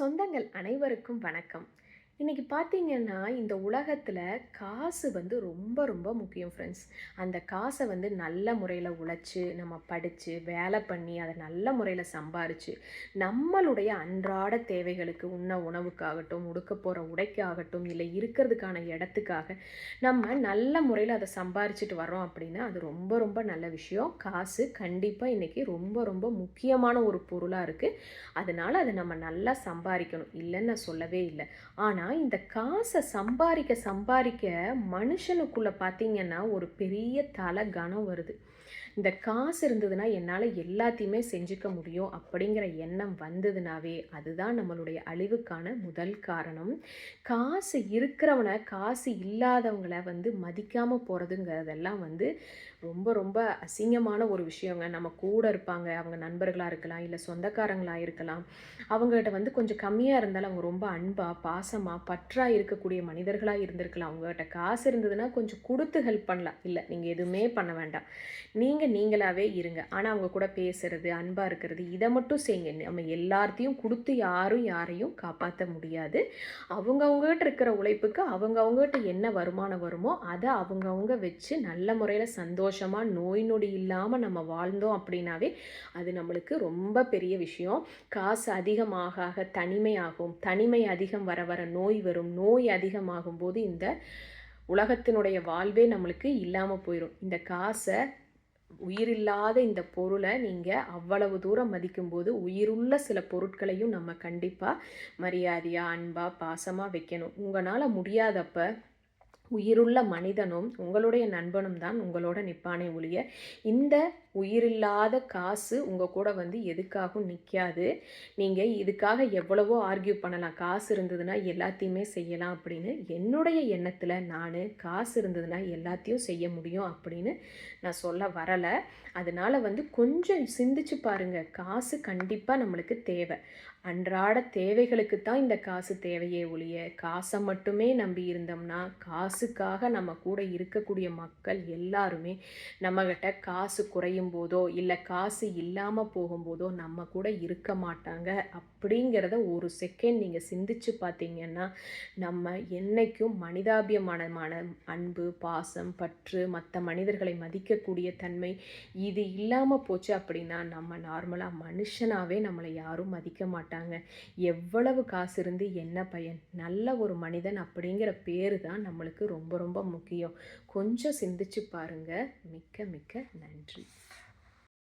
சொந்தங்கள் அனைவருக்கும் வணக்கம். இன்றைக்கி பார்த்தீங்கன்னா இந்த உலகத்தில் காசு வந்து ரொம்ப ரொம்ப முக்கியம் ஃப்ரெண்ட்ஸ் அந்த காசை வந்து நல்ல முறையில் உழைச்சி நம்ம படித்து வேலை பண்ணி அதை நல்ல முறையில் சம்பாரித்து நம்மளுடைய அன்றாட தேவைகளுக்கு உண்ண உணவுக்காகட்டும் உடுக்க போகிற உடைக்காகட்டும் இல்லை இருக்கிறதுக்கான இடத்துக்காக நம்ம நல்ல முறையில் அதை சம்பாரிச்சிட்டு வரோம் அப்படின்னா அது ரொம்ப ரொம்ப நல்ல விஷயம். காசு கண்டிப்பாக இன்றைக்கி ரொம்ப ரொம்ப முக்கியமான ஒரு பொருளாக இருக்குது அதனால் அதை நம்ம நல்லா சம்பாதிக்கணும். இல்லைன்னு நான் சொல்லவே இல்லை. ஆனால் இந்த காசை சம்பாதிக்க சம்பாதிக்க மனுஷனுக்குள்ளே பார்த்தீங்கன்னா ஒரு பெரிய தலை கனம் வருது. இந்த காசு இருந்ததுன்னா என்னால் எல்லாத்தையுமே செஞ்சுக்க முடியும் அப்படிங்கிற எண்ணம் வந்ததுனாவே அதுதான் நம்மளுடைய அழிவுக்கான முதல் காரணம். காசு இருக்கிறவனை காசு இல்லாதவங்கள வந்து மதிக்காமல் போகிறதுங்கிறதெல்லாம் வந்து ரொம்ப ரொம்ப அசிங்கமான ஒரு விஷயங்க. நம்ம கூட இருப்பாங்க அவங்க நண்பர்களாக இருக்கலாம் இல்லை சொந்தக்காரங்களாக இருக்கலாம். அவங்ககிட்ட வந்து கொஞ்சம் கம்மியாக இருந்தாலும் அவங்க ரொம்ப அன்பாக பாசமாக பற்றாக இருக்கக்கூடிய மனிதர்களாக இருந்திருக்கலாம். அவங்ககிட்ட காசு இருந்ததுன்னா கொஞ்சம் கொடுத்து ஹெல்ப் பண்ணலாம். இல்லை நீங்கள் எதுவுமே பண்ண வேண்டாம். நீங்கள் நீங்களாகவே இருங்க. ஆனால் அவங்க கூட பேசுறது அன்பாக இருக்கிறது இதை மட்டும் செய்யுங்க. நம்ம எல்லாத்தையும் கொடுத்து யாரும் யாரையும் காப்பாற்ற முடியாது. அவங்க அவங்ககிட்ட இருக்கிற உழைப்புக்கு அவங்க அவங்ககிட்ட என்ன வருமானம் வருமோ அதை அவங்கவுங்க வச்சு நல்ல முறையில் சந்தோஷமாக நோய் நொடி இல்லாமல் நம்ம வாழ்ந்தோம் அப்படின்னாவே அது நம்மளுக்கு ரொம்ப பெரிய விஷயம். காசு அதிகமாக ஆக தனிமையாகும். தனிமை அதிகம் வர வர நோய் நோய் வரும் நோய் அதிகமாகும் போது இந்த உலகத்தினுடைய வாழ்வே நம்மளுக்கு இல்லாமல் போயிடும் இந்த காசை உயிரில்லாத இந்த பொருளை நீங்கள் அவ்வளவு தூரம் மதிக்கும்போது உயிருள்ள சில பொருட்களையும் நம்ம கண்டிப்பாக மரியாதையாக அன்பாக பாசமாக வைக்கணும். உங்களால் முடியாதப்ப உயிருள்ள மனிதனும் உங்களுடைய நண்பனும் தான் உங்களோட நிற்பானே ஒழிய இந்த உயிரில்லாத காசு உங்கள் கூட வந்து எதுக்காகவும் நிற்காது நீங்கள் இதுக்காக எவ்வளவோ ஆர்கியூ பண்ணலாம். காசு இருந்ததுன்னா எல்லாத்தையுமே செய்யலாம் அப்படின்னு என்னுடைய எண்ணத்தில் நான் காசு இருந்ததுன்னா எல்லாத்தையும் செய்ய முடியும் அப்படின்னு நான் சொல்ல வரலை. அதனால் வந்து கொஞ்சம் சிந்திச்சு பாருங்கள் காசு கண்டிப்பாக நம்மளுக்கு தேவை. அன்றாட தேவைகளுக்கு தான் இந்த காசு தேவையே ஒழிய காசை மட்டுமே நம்பி இருந்தோம்னா காசு காசுக்காக நம்ம கூட இருக்கக்கூடிய மக்கள் எல்லாருமே நம்மக்கிட்ட காசு குறையும் போதோ இல்லை காசு இல்லாமல் போகும்போதோ நம்ம கூட இருக்க மாட்டாங்க. அப்படிங்கிறத ஒரு செகண்ட் நீங்கள் சிந்திச்சு பார்த்தீங்கன்னா நம்ம என்னைக்கும் மனிதாபியமானமான அன்பு பாசம் பற்று மற்ற மனிதர்களை மதிக்கக்கூடிய தன்மை இது இல்லாமல் போச்சு அப்படின்னா நம்ம நார்மலாக மனுஷனாகவே நம்மளை யாரும் மதிக்க மாட்டாங்க. எவ்வளவு காசு இருந்து என்ன பயன்? நல்ல ஒரு மனிதன் அப்படிங்கிற பேர் தான் நம்மளுக்கு ரொம்ப ரொம்ப முக்கியம். கொஞ்சம் சிந்திச்சு பாருங்க. மிக்க மிக்க நன்றி.